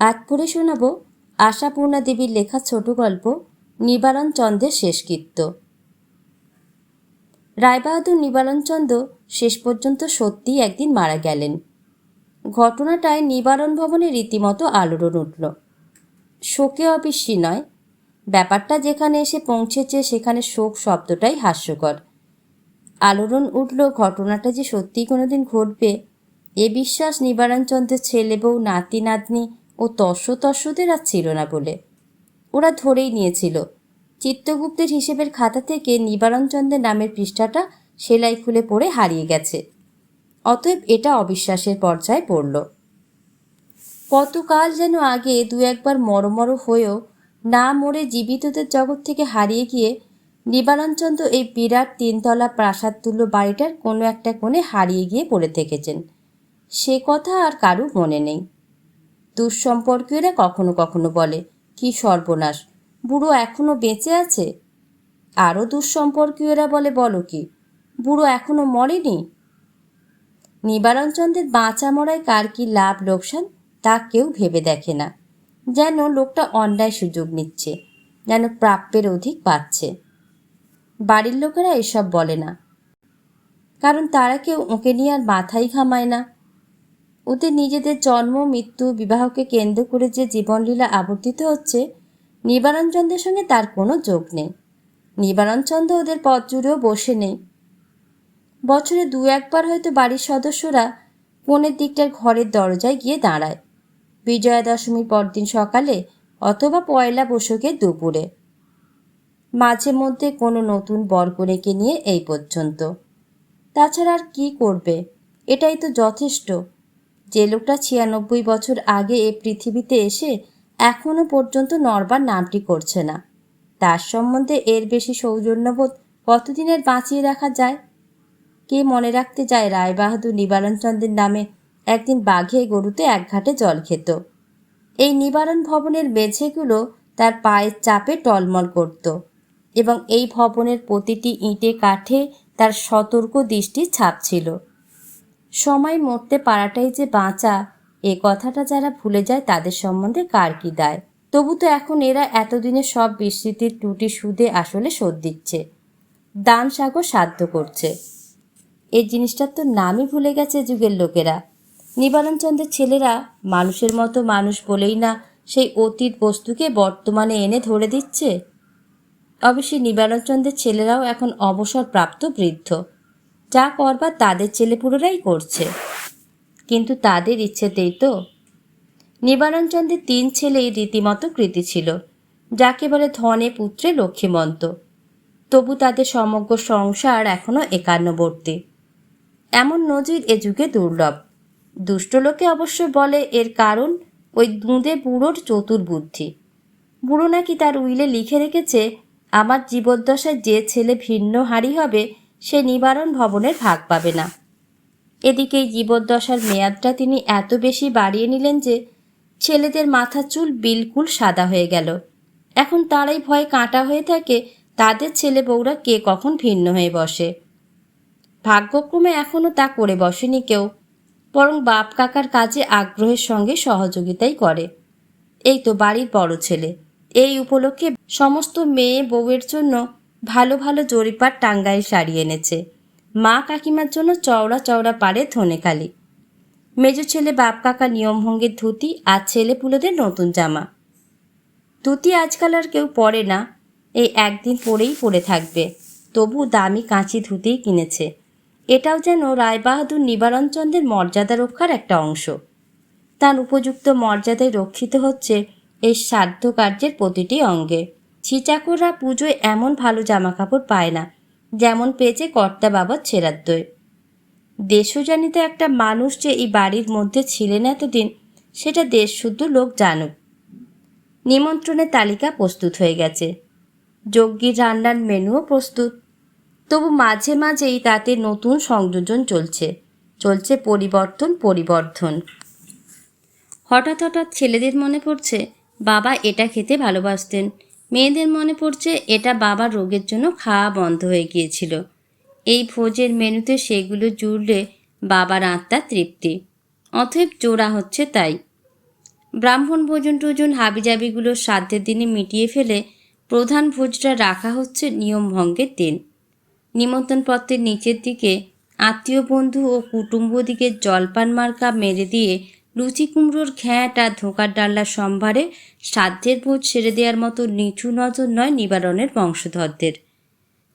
আজ পড়ে শোনাব আশাপূর্ণা দেবীর লেখা ছোট গল্প নিবারণ চন্দ্রের শেষকৃত্য। রায়বাহাদুর নিবারণ চন্দ্র শেষ পর্যন্ত সত্যিই একদিন মারা গেলেন। ঘটনাটায় নিবারণ ভবনে রীতিমতো আলোড়ন উঠল। শোকে অবিশ্বাসী নয়, ব্যাপারটা যেখানে এসে পৌঁছেছে সেখানে শোক শব্দটাই হাস্যকর। আলোড়ন উঠল, ঘটনাটা যে সত্যিই কোনোদিন ঘটবে, এ বিশ্বাস নিবারণচন্দ্রের ছেলে বউ, নাতি, নাতনি তস্য তস্যদের আর ছিল না বলে। ওরা ধরেই নিয়েছিল। চিত্তগুপ্তের হিসেবের খাতা থেকে নিবারণচন্দ্রের নামের পৃষ্ঠাটা সেলাই খুলে পড়ে হারিয়ে গেছে। অতএব এটা অবিশ্বাসের পর্যায়ে পড়ল। কতকাল যেন আগে দু একবার মরমর হয়েও না মরে জীবিতদের জগৎ থেকে হারিয়ে গিয়ে নিবারণচন্দ্র এই বিরাট তিনতলা প্রাসাদ তুল্য বাড়িটার কোনো একটা কোণে হারিয়ে গিয়ে পড়ে থেকেছেন। সে কথা আর কারু মনে নেই। দুঃসম্পর্কীয়রা কখনো কখনো বলে, কি সর্বনাশ, বুড়ো এখনও বেঁচে আছে? আরও দুঃসম্পর্কীয়রা বলে, বলো কি, বুড়ো এখনও মরেনি? নিবারণচন্দ্রের বাঁচা মরায় কার কি লাভ, লোকসান, তা কেউ ভেবে দেখে না। যেন লোকটা অন্যায় সুযোগ নিচ্ছে, যেন প্রাপ্যের অধিক পাচ্ছে। বাড়ির লোকেরা এসব বলে না, কারণ তারা কেউ ওকে নিয়ে আর মাথাই ঘামায় না। ওদের নিজেদের জন্ম, মৃত্যু, বিবাহকে কেন্দ্র করে যে জীবনলীলা আবর্তিত হচ্ছে, নিবারণচন্দ্রের সঙ্গে তার কোনো যোগ নেই। নিবারণচন্দ্র ওদের পথ জুড়েও বসে নেই। বছরে দু একবার হয়তো বাড়ির সদস্যরা কোণের দিকটার ঘরের দরজায় গিয়ে দাঁড়ায়। বিজয়া দশমীর পরদিন সকালে অথবা পয়লা বৈশাখের দুপুরে। মাঝে মধ্যে কোনো নতুন বরকনেকে নিয়ে এই পর্যন্ত। তাছাড়া আর কী করবে? এটাই তো যথেষ্ট। যে লোকটা ছিয়ানব্বই বছর আগে এ পৃথিবীতে এসে এখনও পর্যন্ত নড়বার নামটি করছে না। তার সম্বন্ধে এর বেশি সৌজন্যবোধ কতদিনের বাঁচিয়ে রাখা যায়? কে মনে রাখতে যায় রায়বাহাদুর নিবারণচন্দ্রের নামে একদিন বাঘে গরুতে এক ঘাটে জল খেত। এই নিবারণ ভবনের মেঝেগুলো তার পায়ের চাপে টলমল করত এবং এই ভবনের প্রতিটি ইঁটে কাঠে তার সতর্ক দৃষ্টির ছাপ ছিল। সময় মরতে পারাটাই যে বাঁচা, এ কথাটা যারা ভুলে যায় তাদের সম্বন্ধে কার কি দায়? তবু তো এখন এরা এতদিনে সব বিস্তৃতির টুটি সুদে আসলে শোধ দিচ্ছে। দান সাগর সাধ্য করছে। এই জিনিসটার তো নামই ভুলে গেছে যুগের লোকেরা। নিবারণচন্দ্রের ছেলেরা মানুষের মতো মানুষ বলেই না সেই অতীত বস্তুকে বর্তমানে এনে ধরে দিচ্ছে? অবশ্যই নিবারণচন্দ্রের ছেলেরাও এখন অবসরপ্রাপ্ত বৃদ্ধ। যা করবার তাদের ছেলেপুরোরাই করছে। কিন্তু তাদের ইচ্ছেতেই তো। নিবারণচন্দ্রের তিন ছেলেই রীতিমতো কৃতি ছিল, যাকে বলে ধনে পুত্রে লক্ষ্মীমন্ত। তবু তাদের সমগ্র সংসার এখনও একান্নবর্তী। এমন নজির এ যুগে দুর্লভ। দুষ্ট লোকে অবশ্য বলে এর কারণ ওই দুঁদে বুড়োর চতুর বুদ্ধি। বুড়ো নাকি তার উইলে লিখে রেখেছে, আমার জীবদ্দশায় যে ছেলে ভিন্ন হারি হবে সে নিবারণ ভবনের ভাগ পাবে না। এদিকে জীবদ্দশার মেয়াদটা তিনি এত বেশি বাড়িয়ে নিলেন যে ছেলেদের মাথা চুল বিলকুল সাদা হয়ে গেল। এখন তারাই ভয়ে কাঁটা হয়ে থাকে, তাদের ছেলে বউরা কে কখন ভিন্ন হয়ে বসে। ভাগ্যক্রমে এখনও তা করে বসেনি কেউ, বরং বাপ কাকার কাজে আগ্রহের সঙ্গে সহযোগিতাই করে। এই তো বাড়ির বড় ছেলে। এই উপলক্ষে সমস্ত মেয়ে বউয়ের জন্য ভালো ভালো জরিপার টাঙ্গাইল শাড়ি এনেছে। মা কাকিমার জন্য চওড়া চওড়া পারে ধনেখালি। মেজ ছেলে বাপ কাকা নিয়মভঙ্গের ধুতি আর ছেলে পুলেদের নতুন জামা। ধুতি আজকাল আর কেউ পরে না, এই একদিন পরেই পরে থাকবে। তবু দামি কাঁচি ধুতিই কিনেছে। এটাও যেন রায়বাহাদুর নিবারণচন্দ্রের মর্যাদা রক্ষার একটা অংশ। তার উপযুক্ত মর্যাদায় রক্ষিত হচ্ছে এই সাধ্য কার্যের প্রতিটি অঙ্গে। ছিচাকররা পুজোয় এমন ভালো জামাকাপড় পায় না, যেমন পেয়েছে কর্তা বাবার ছেড়াদ্দয় দেশজানিত একটা মানুষ যে এই বাড়ির মধ্যে ছিলেন এতদিন, সেটা দেশ শুদ্ধ লোক জানুক। নিমন্ত্রণের তালিকা প্রস্তুত হয়ে গেছে। যজ্ঞীর রান্নার মেনুও প্রস্তুত। তবু মাঝে মাঝেই তাতে নতুন সংযোজন চলছে। চলছে পরিবর্তন, পরিবর্ধন। হঠাৎ হঠাৎ ছেলেদের মনে পড়ছে, বাবা এটা খেতে ভালোবাসতেন। মেয়েদের মনে পড়ছে এটা বাবার রোগের জন্য খাওয়া বন্ধ হয়ে গিয়েছিল। এই ভোজের মেনুতে সেগুলো জুড়লে বাবার আত্মার তৃপ্তি। অতএব জোড়া হচ্ছে তাই। ব্রাহ্মণ ভোজন টোজন হাবিজাবিগুলো শ্রাদ্ধের দিনে মিটিয়ে ফেলে প্রধান ভোজটা রাখা হচ্ছে নিয়ম ভঙ্গের দিন। নিমন্ত্রণপত্রের নিচের দিকে আত্মীয় বন্ধু ও কুটুম্বদিকে জলপান মার্কা মেরে দিয়ে লুচি কুমড়োর ঘ্যাঁট আর ধোকার ডাল্লার সম্ভারে সাধ্যের ভোজ ছেড়ে দেওয়ার মতো নিচু নজর নয় নিবারণের বংশধরদের।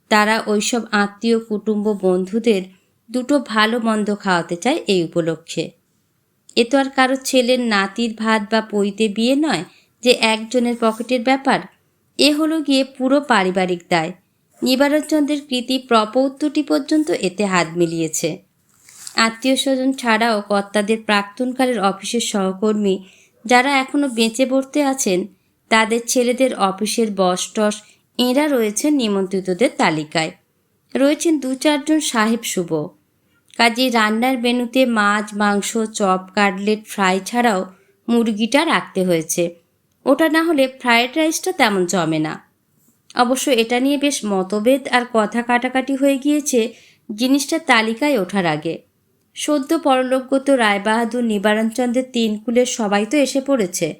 তারা ওইসব আত্মীয়, কুটুম্ব বন্ধুদের দুটো ভালো মন্দ খাওয়াতে চায় এই উপলক্ষে। এ তো আর কারও ছেলের নাতির ভাত বা পইতে বিয়ে নয় যে একজনের পকেটের ব্যাপার। এ হলো গিয়ে পুরো পারিবারিক দায়। নিবারণচন্দ্রের কৃতি প্রপৌত্তটি পর্যন্ত এতে হাত মিলিয়েছে। আত্মীয় স্বজন ছাড়াও কর্তাদের প্রাক্তনকালের অফিসের সহকর্মী যারা এখনও বেঁচে পড়তে আছেন, তাদের ছেলেদের অফিসের বস টস এঁরা রয়েছেন নিমন্ত্রিতদের তালিকায়। রয়েছেন দু চারজন সাহেব শুভ। কাজে রান্নার মেনুতে মাছ, মাংস, চপ, কাটলেট, ফ্রাই ছাড়াও মুরগিটা রাখতে হয়েছে। ওটা না হলে ফ্রায়েড রাইসটা তেমন জমে না। অবশ্য এটা নিয়ে বেশ মতভেদ আর কথা কাটাকাটি হয়ে গিয়েছে জিনিসটা তালিকায় ওঠার আগে। সদ্য পরলোকগত রায়বাহাদুর নিবারণচন্দ্রের তিন কুলের সবাই তো এসে পড়েছে।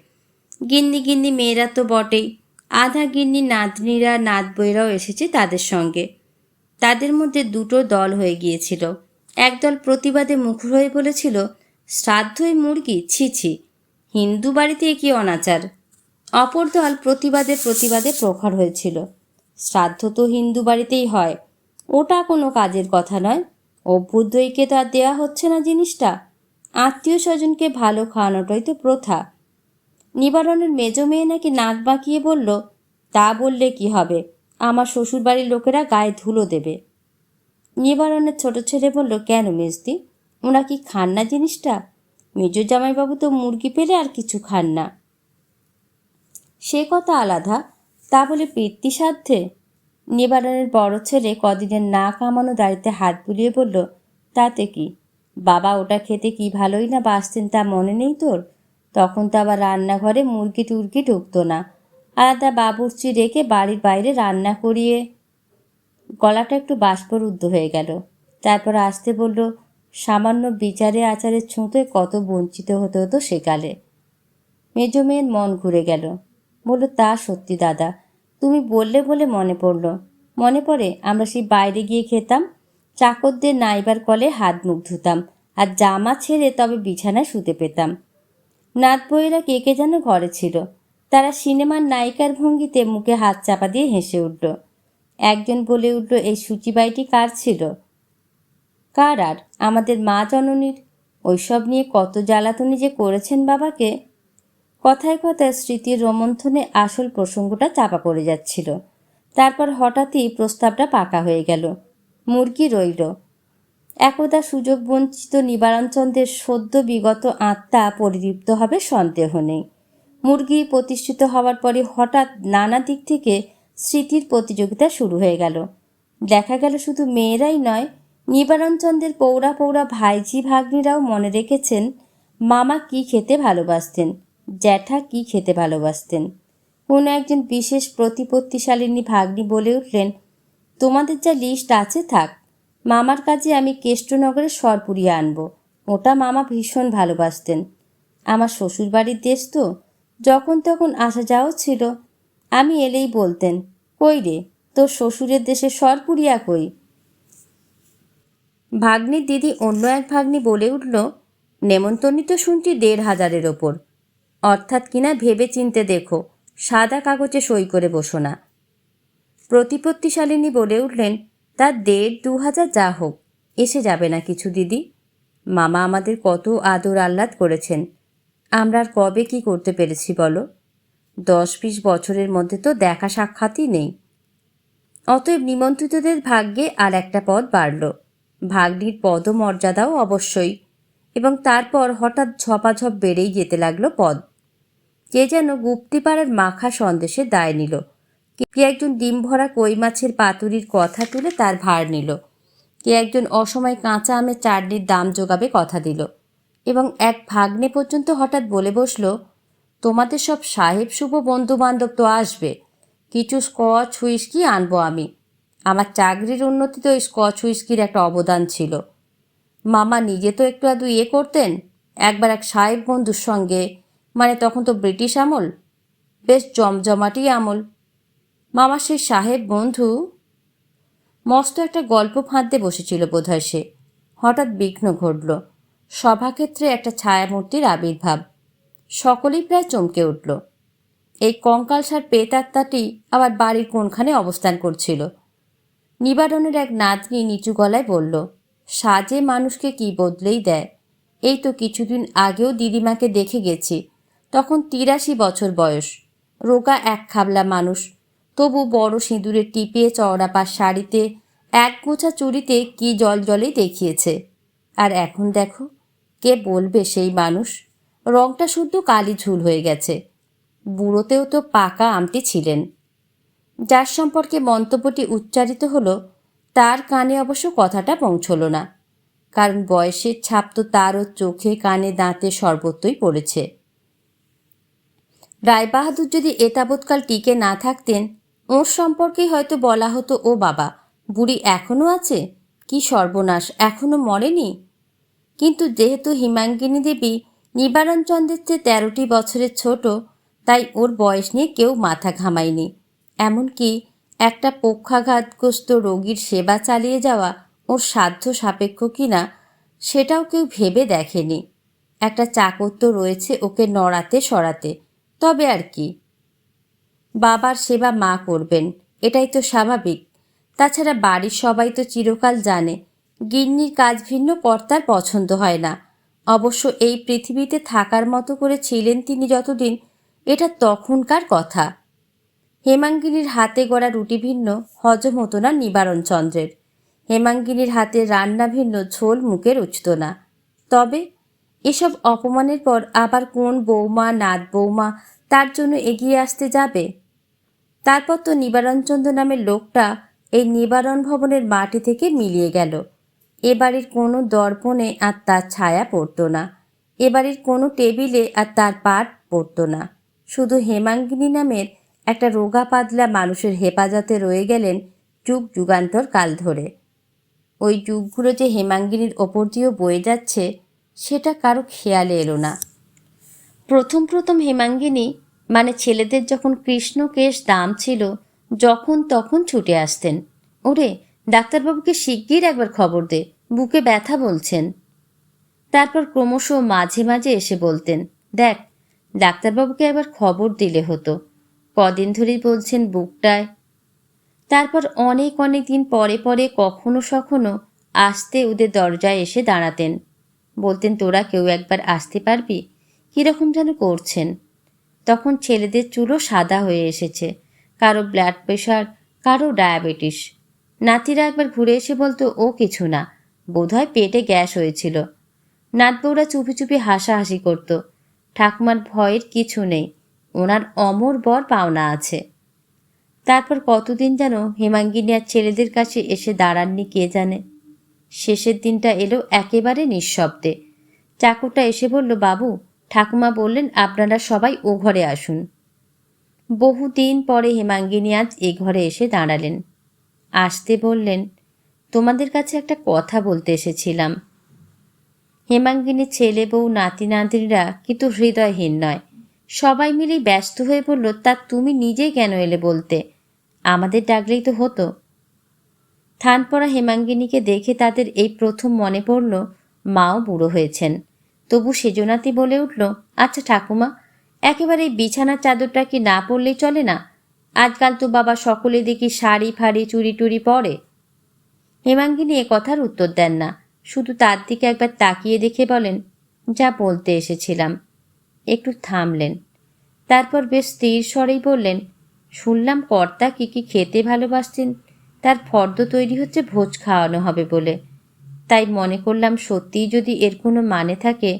গিন্নি গিন্নি মেয়েরা তো বটেই। আধা গিন্নি নাতনিরা নাত বইরাও এসেছে তাদের সঙ্গে। তাদের মধ্যে দুটো দল হয়ে গিয়েছিল। একদল প্রতিবাদে মুখর হয়ে বলেছিল শ্রাদ্ধই মুরগি? ছি ছি। হিন্দু বাড়িতে কি অনাচার? অপর দল প্রতিবাদে প্রতিবাদে প্রখর হয়েছিল। শ্রাদ্ধ তো হিন্দু বাড়িতেই হয়। ওটা কোনো কাজের কথা নয়। অভ্যুদয়কে তো আর দেওয়া হচ্ছে না জিনিসটা। আত্মীয় স্বজনকে ভালো খাওয়ানোটাই তো প্রথা। নিবারণের মেজ মেয়ে নাকি নাক বাঁকিয়ে বলল, তা বললে কি হবে? আমার শ্বশুরবাড়ির লোকেরা গায়ে ধুলো দেবে। নিবারণের ছোট ছেলে বলল, কেন মেজদি? ওনা কি খান না জিনিসটা? মেজ জামাইবাবু তো মুরগি পেলে আর কিছু খান না। সে কথা আলাদা, তা বলে পিতৃ সাধ্যে নিবারণের বড় ছেলে কদিনের না কামানো দাড়িতে হাত বুলিয়ে বলল, তাতে কি? বাবা ওটা খেতে কি ভালোই না বাসতেন তা মনে নেই তোর? তখন তো আবার রান্নাঘরে মুরগি টুরগি ঢুকতো না। আলাদা বাবুর্চি রেখে বাড়ির বাইরে রান্না করিয়ে গলাটা একটু বাষ্পরুদ্ধ হয়ে গেল। তারপর আসতে বলল, সামান্য বিচারে আচারের ছুঁতে কত বঞ্চিত হতে হতো সেকালে। মেজ মেয়ের মন ঘুরে গেল। বলল, তা সত্যি দাদা তুমি বললে বলে মনে পড়ল। মনে পড়ে আমরা সেই বাইরে গিয়ে খেতাম, চাকরদের নাইবার কলে হাত মুখ ধুতাম, আর জামা ছেড়ে তবে বিছানায় শুতে পেতাম। নাত বইয়েরা কে কে যেন ঘরে ছিল। তারা সিনেমার নায়িকার ভঙ্গিতে মুখে হাত চাপা দিয়ে হেসে উঠল। একজন বলে উঠল, এই সূচিবাইটি কার ছিল? কার আর? আমাদের মা জননীর। ওইসব নিয়ে কত জ্বালাতনি যে করেছেন বাবাকে? কথায় কথায় স্মৃতির রোমন্থনে আসল প্রসঙ্গটা চাপা পড়ে যাচ্ছিল। তারপর হঠাৎই প্রস্তাবটা পাকা হয়ে গেল। মুরগি রইল। একদা সুযোগ বঞ্চিত নিবারণচন্দ্রের সদ্য বিগত আত্মা পরিতৃপ্ত হবে সন্দেহ নেই। মুরগি প্রতিষ্ঠিত হওয়ার পরে হঠাৎ নানা দিক থেকে স্মৃতির প্রতিযোগিতা শুরু হয়ে গেল। দেখা গেল শুধু মেয়েরাই নয়, নিবারণচন্দ্রের পৌরা পৌরা ভাইজি ভাগ্নিরাও মনে রেখেছেন, মামা কি খেতে ভালোবাসতেন? জ্যাঠা কি খেতে ভালোবাসতেন? কোনো একজন বিশেষ প্রতিপত্তিশালিনী ভাগ্নি বলে উঠলেন, তোমাদের যা লিস্ট আছে থাক, মামার কাজে আমি কেষ্টনগরে সরপুরিয়ে আনব। ওটা মামা ভীষণ ভালোবাসতেন। আমার শ্বশুরবাড়ির দেশ তো, যখন তখন আসা যাওয়া ছিল। আমি এলেই বলতেন, কই রে, তোর শ্বশুরের দেশে সরপুরিয়া কই? ভাগ্নির দিদি অন্য এক ভাগ্নি বলে উঠল, নেমন্তন্নি তো শুনছি দেড় হাজারের ওপর। অর্থাৎ কিনা ভেবে চিনতে দেখো, সাদা কাগজে সই করে বসো না। প্রতিপত্তিশালিনী বলে উঠলেন তার দেড় দু হাজার যা হোক, এসে যাবে না কিছু, দিদি। মামা আমাদের কত আদর আহ্লাদ করেছেন। আমরা আর কবে কি করতে পেরেছি বলো? দশ বিশ বছরের মধ্যে তো দেখা সাক্ষাৎই নেই। অতএব নিমন্ত্রিতদের ভাগ্যে আর একটা পদ বাড়ল। ভাগ্নির পদমর্যাদাও অবশ্যই, এবং তারপর হঠাৎ ঝপাঝপ বেড়েই যেতে লাগল পদ। কে যেন গুপ্তিপাড়ার মাখা সন্দেশে দায় নিল। কে একজন ডিম ভরা কই মাছের পাতুরির কথা তুলে তার ভার নিল। কে একজন অসময় কাঁচা আমের চাটনির দাম যোগাবে কথা দিল। এবং এক ভাগ্নে পর্যন্ত হঠাৎ বলে বসল, তোমাদের সব সাহেব শুভ বন্ধু বান্ধব তো আসবে। কিছু স্কচ হুইস্কি আনব আমি। আমার চাকরির উন্নতিতে ওই স্কচ হুইস্কির একটা অবদান ছিল। মামা নিজে তো একটু আধটু ইয়ে করতেন, একবার এক সাহেব বন্ধুর সঙ্গে মানে তখন তো ব্রিটিশ আমল? বেশ জমজমাটি আমল। মামা সেই সাহেব বন্ধু? মস্ত একটা গল্প ফাঁদতে বসেছিল বোধহয় সে। হঠাৎ বিঘ্ন ঘটল। সভাক্ষেত্রে একটা ছায়ামূর্তির আবির্ভাব। সকলেই প্রায় চমকে উঠল। এই কঙ্কালসার পেতাত্মাটি আবার বাড়ির কোনখানে অবস্থান করছিল? নিবারণের এক নাতনি নিচু গলায় বলল, সাজে মানুষকে কি বদলেই দেয়? এই তো কিছুদিন আগেও দিদিমাকে দেখে গেছি। তখন তিরাশি বছর বয়স। রোগা এক খাবলা মানুষ। তবু বড় সিঁদুরে টিপিয়ে চওড়া পা শাড়িতে এক গোছা চুরিতে কি জল জলেই দেখিয়েছে। আর এখন দেখো, কে বলবে সেই মানুষ? রংটা শুদ্ধ কালি ঝুল হয়ে গেছে। বুড়োতেও তো পাকা আমটি ছিলেন। যার সম্পর্কে মন্তব্যটি উচ্চারিত হলো, তার কানে অবশ্য কথাটা পৌঁছল না। কারণ বয়সের ছাপ তো তারও চোখে কানে দাঁতে সর্বত্রই পড়েছে। রায়বাহাদুর যদি এতাবৎকাল টিকে না থাকতেন, ওর সম্পর্কেই হয়তো বলা হতো, ও বাবা, বুড়ি এখনও আছে? কি সর্বনাশ এখনও মরেনি? কিন্তু যেহেতু হিমাঙ্গিনী দেবী নিবারণ চন্দ্রের চেয়ে তেরোটি বছরের ছোট, তাই ওর বয়স নিয়ে কেউ মাথা ঘামায়নি। এমনকি একটা পক্ষাঘাতগ্রস্ত রোগীর সেবা চালিয়ে যাওয়া ওর সাধ্য সাপেক্ষ কিনা, সেটাও কেউ ভেবে দেখেনি। একটা চাকর তো রয়েছে ওকে নড়াতে সরাতে। তবে আর কি। বাবার সেবা মা করবেন, এটাই তো স্বাভাবিক। তাছাড়া বাড়ির সবাই তো চিরকাল জানে, গিন্নির কাজ ভিন্ন, কর্তার পছন্দ হয় না। অবশ্য এই পৃথিবীতে থাকার মতো করে ছিলেন তিনি যতদিন, এটা তখনকার কথা। হেমাঙ্গিনীর হাতে গড়া রুটি ভিন্ন হজম হতো না নিবারণ চন্দ্রের। হেমাঙ্গিনীর হাতে রান্না ভিন্ন, ঝোল মুখে রুচত না তবে এসব অপমানের পর আবার কোন বৌমা, নাত বৌমা তার জন্য এগিয়ে আসতে যাবে? তারপর তো নিবারণচন্দ্র নামের লোকটা এই নিবারণ ভবনের মাটি থেকে মিলিয়ে গেল। এ বাড়ির কোনো দর্পণে আর তার ছায়া পড়তো না। এ বাড়ির কোনো টেবিলে আর তার পাট পড়তো না। শুধু হেমাঙ্গিনী নামের একটা রোগা পাতলা মানুষের হেফাজতে রয়ে গেলেন যুগ যুগান্তর কাল ধরে। ওই যুগগুলো যে হেমাঙ্গিনীর ওপর দিয়েও বয়ে যাচ্ছে সেটা কারও খেয়ালে এলো না। প্রথম প্রথম হেমাঙ্গিনী মানে ছেলেদের যখন কৃষ্ণকেশ দাম ছিল, যখন তখন ছুটে আসতেন। ওরে, ডাক্তারবাবুকে শিগগির একবার খবর দে, বুকে ব্যথা বলছেন। তারপর ক্রমশ মাঝে মাঝে এসে বলতেন, দেখ, ডাক্তারবাবুকে একবার খবর দিলে হতো। কদিন ধরেই বলছেন বুকটায়। তারপর অনেক অনেক দিন পরে পরে কখনো সখনো আসতে ওদের দরজায় এসে দাঁড়াতেন। বলতেন, তোরা কেউ একবার আসতে পারবি? কীরকম যেন করছেন? তখন ছেলেদের চুলও সাদা হয়ে এসেছে। কারও ব্লাড প্রেশার কারও ডায়াবেটিস নাতিরা একবার ঘুরে এসে বলতো, ও কিছু না, বোধহয় পেটে গ্যাস হয়েছিল। নাতবৌরা চুপি চুপি হাসাহাসি করত। ঠাকুমার ভয়ের কিছু নেই, ওনার অমর বর পাওনা আছে। তারপর কতদিন যেন হেমাঙ্গিনী আর ছেলেদের কাছে এসে দাঁড়াননি কে জানে। শেষের দিনটা এলো একেবারে নিঃশব্দে। চাকরটা এসে বলল, বাবু। ঠাকুমা বললেন, আপনারা সবাই ও ঘরে আসুন। বহুদিন পরে হেমাঙ্গিনী আজ এ ঘরে এসে দাঁড়ালেন। আসতে বললেন, তোমাদের কাছে একটা কথা বলতে এসেছিলাম। হেমাঙ্গিনী ছেলে বউ, নাতি নাতিরা কিন্তু হৃদয়হীন নয়। সবাই মিলেই ব্যস্ত হয়ে বলল, তা তুমি নিজেই কেন এলে বলতে? আমাদের ডাকলেই তো হতো। থানপড়া হেমাঙ্গিনীকে দেখে তাদের এই প্রথম মনে পড়ল, মাও বুড়ো হয়েছেন। তবু সেজনাতি বলে উঠল আচ্ছা ঠাকুমা, একেবারে বিছানার চাদরটা কি না পরলেই চলে না? আজকাল তো বাবা সকলে দেখি শাড়ি ফাড়ি চুরি টুরি পরে। হেমাঙ্গিনী এ কথার উত্তর দেন না, শুধু তার দিকে একবার তাকিয়ে দেখে বলেন, যা বলতে এসেছিলাম। একটু থামলেন, তারপর বেশ স্থির স্বরেই বললেন, শুনলাম কর্তা কি কি খেতে ভালোবাসতেন তার ফর্দ তৈরি হচ্ছে ভোজ খাওয়ানো হবে বলে। তাই মনে করলাম সত্যিই যদি এর কোনো মানে থাকে,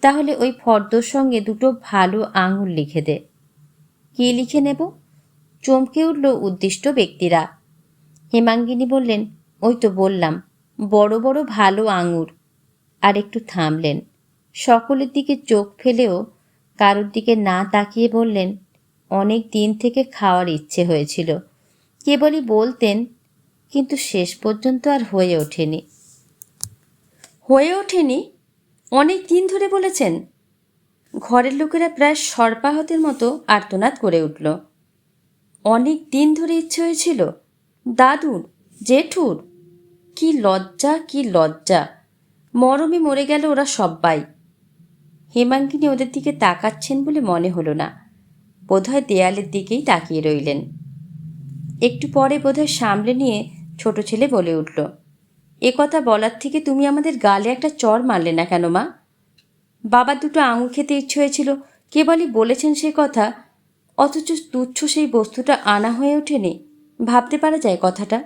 তাহলে ওই ফর্দর সঙ্গে দুটো ভালো আঙুল লিখে দে। কি লিখে নেব? চমকে উঠল উদ্দিষ্ট ব্যক্তিরা। হেমাঙ্গিনী বললেন, ওই তো বললাম, বড় বড় ভালো আঙুর। আর একটু থামলেন। সকলের দিকে চোখ ফেলেও কারোর দিকে না তাকিয়ে বললেন, অনেক দিন থেকে খাওয়ার ইচ্ছে হয়েছিল। কেবলই বলতেন, কিন্তু শেষ পর্যন্ত আর হয়ে ওঠেনি। হয়ে ওঠেনি? অনেক দিন ধরে বলেছেন? ঘরের লোকেরা প্রায় সর্পাহতের মতো আর্তনাদ করে উঠল। অনেক দিন ধরে ইচ্ছে হয়েছিল? দাদুর, জেঠুর। কি লজ্জা কি লজ্জা! মরমে মরে গেল ওরা সব্বাই। হেমাঙ্গিনী ওদের দিকে তাকাচ্ছেন বলে মনে হলো না। বোধহয় দেয়ালের দিকেই তাকিয়ে রইলেন। একটু পরে বোধহয় সামলে নিয়ে ছোট ছেলে বলে উঠল, এ কথা বলার থেকে তুমি আমাদের গালে একটা চর মারলে না কেন মা? বাবার দুটো আঙুল খেতে ইচ্ছে হয়েছিল, কেবলই বলেছেন সে কথা, অথচ তুচ্ছ সেই বস্তুটা আনা হয়ে ওঠেনি। ভাবতে পারা যায় কথাটা?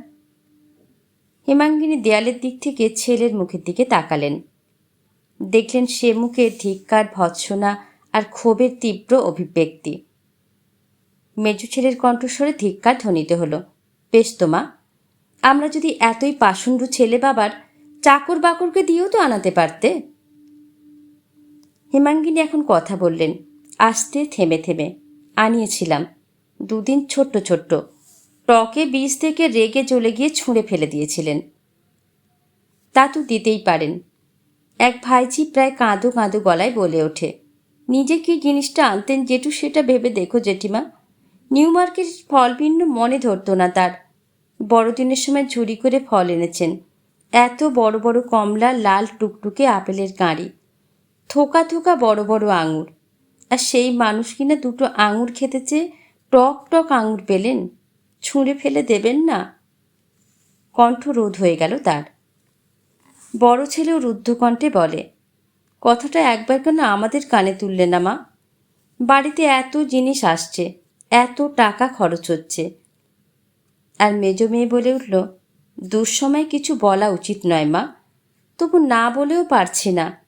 হেমাঙ্গিনী দেয়ালের দিক থেকে ছেলের মুখের দিকে তাকালেন। দেখলেন সে মুখে ধিক্কার, ভৎসনা আর ক্ষোভের তীব্র অভিব্যক্তি। মেজু ছেলের কণ্ঠস্বরে ধিক্কার ধ্বনিত হলো। বেশ তো, মা। আমরা যদি এতই পাশুন্ডু ছেলে বাবার চাকর বাকরকে দিয়েও তো আনাতে পারতে? হেমাঙ্গিনী এখন কথা বললেন। আস্তে থেমে থেমে। আনিয়েছিলাম। দুদিন ছোট্ট ছোট্ট। টকে বীজ থেকে রেগে চলে গিয়ে ছুঁড়ে ফেলে দিয়েছিলেন। তা তো দিতেই পারেন। এক ভাইজি প্রায় কাঁদো কাঁদো গলায় বলে ওঠে, নিজে কি জিনিসটা আনতেন জেঠু সেটা ভেবে দেখো জেঠিমা। নিউ ফল ভিন্ন মনে ধরতো না তার। বড়দিনের সময় ঝুড়ি করে ফল এনেছেন। এত বড় বড় কমলা, লাল টুকটুকে আপেলের কাঁড়ি। থোকা থোকা বড় বড় আঙুর। আর সেই মানুষ কিনা দুটো আঙুর খেতে চেয়ে টক টক আঙুর পেলেন? ছুঁড়ে ফেলে দেবেন না? কণ্ঠ রোধ হয়ে গেল তার। বড় ছেলেও রুদ্ধকণ্ঠে বলে, কথাটা একবার কেন আমাদের কানে তুললে না মা? বাড়িতে এত জিনিস আসছে। এত টাকা খরচ হচ্ছে। আর মেজ মেয়ে বলে উঠল, দুঃসময় কিছু বলা উচিত নয় মা। তবু না বলেও পারছি না।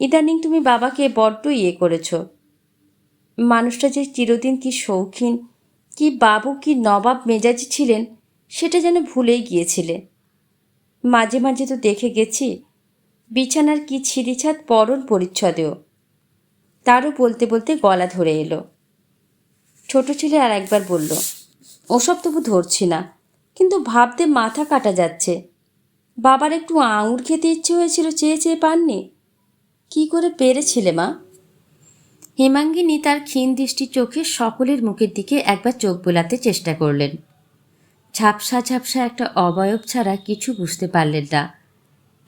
ইদানিং তুমি বাবাকে বড্ড ইয়ে করেছ। মানুষটা যে চিরদিন কি শৌখিন, কি বাবু, কি নবাব মেজাজি ছিলেন, সেটা যেন ভুলেই গিয়েছিলে। মাঝে মাঝে তো দেখে গেছি, বিছানার কি ছিঁড়িছাদ পরন পরিচ্ছদেও। তারও বলতে বলতে গলা ধরে এলো। ছোট ছেলে আর একবার বলল, ওসব তবু ধরছি না, কিন্তু ভাবতে মাথা কাটা যাচ্ছে। বাবার একটু আঙুর খেতে ইচ্ছে হয়েছিল, চেয়ে চেয়ে পাননি। কি করে পেরেছিলে মা? হেমাঙ্গিনী তার ক্ষীণ দৃষ্টি চোখে সকলের মুখের দিকে একবার চোখ বোলাতে চেষ্টা করলেন। ঝাপসা ঝাপসা একটা অবয়ব ছাড়া কিছু বুঝতে পারলেন না।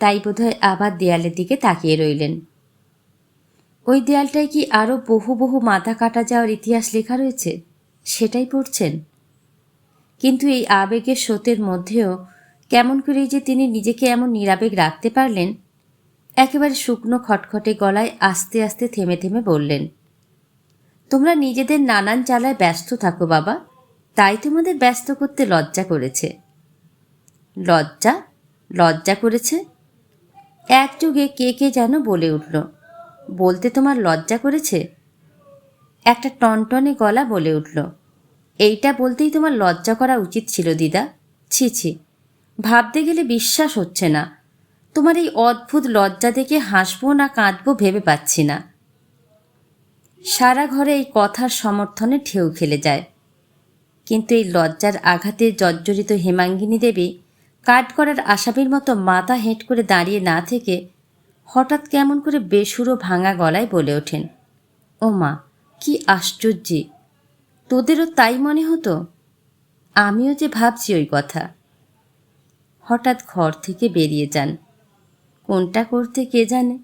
তাই বোধহয় আবার দেয়ালের দিকে তাকিয়ে রইলেন। ওই দেয়ালটায় কি আরও বহু বহু মাথা কাটা যাওয়ার ইতিহাস লেখা রয়েছে? সেটাই পড়ছেন। কিন্তু এই আবেগের স্রোতের মধ্যেও কেমন করেই যে তিনি নিজেকে এমন নিরাবেগ রাখতে পারলেন, একেবারে শুকনো খটখটে গলায় আস্তে আস্তে থেমে থেমে বললেন, তোমরা নিজেদের নানান চালায় ব্যস্ত থাকো বাবা। তাই তোমাদের ব্যস্ত করতে লজ্জা করেছে। লজ্জা? লজ্জা করেছে? এক যুগে কে কে যেন বলে উঠল বলতে তোমার লজ্জা করেছে? একটা টনটনে গলা বলে উঠল, এইটা বলতেই তোমার লজ্জা করা উচিত ছিল দিদা। ছি ছি, ভাবতে গেলে বিশ্বাস হচ্ছে না। তোমার এই অদ্ভুত লজ্জা দেখে হাসবো না কাঁদবো ভেবে পাচ্ছি না। সারা ঘরে এই কথার সমর্থনে ঢেউ খেলে যায়। কিন্তু এই লজ্জার আঘাতে জর্জরিত হেমাঙ্গিনী দেবী কাট করার আসামির মতো মাথা হেঁট করে দাঁড়িয়ে না থেকে হঠাৎ কেমন করে বেসুরো ভাঙা গলায় বলে ওঠেন, ও মা, কি আশ্চর্যে, তোদেরও তাই মনে হতো? আমিও যে ভাবছি ওই কথা। হঠাৎ ঘর থেকে বেরিয়ে যান। কোনটা করতে কে জানে?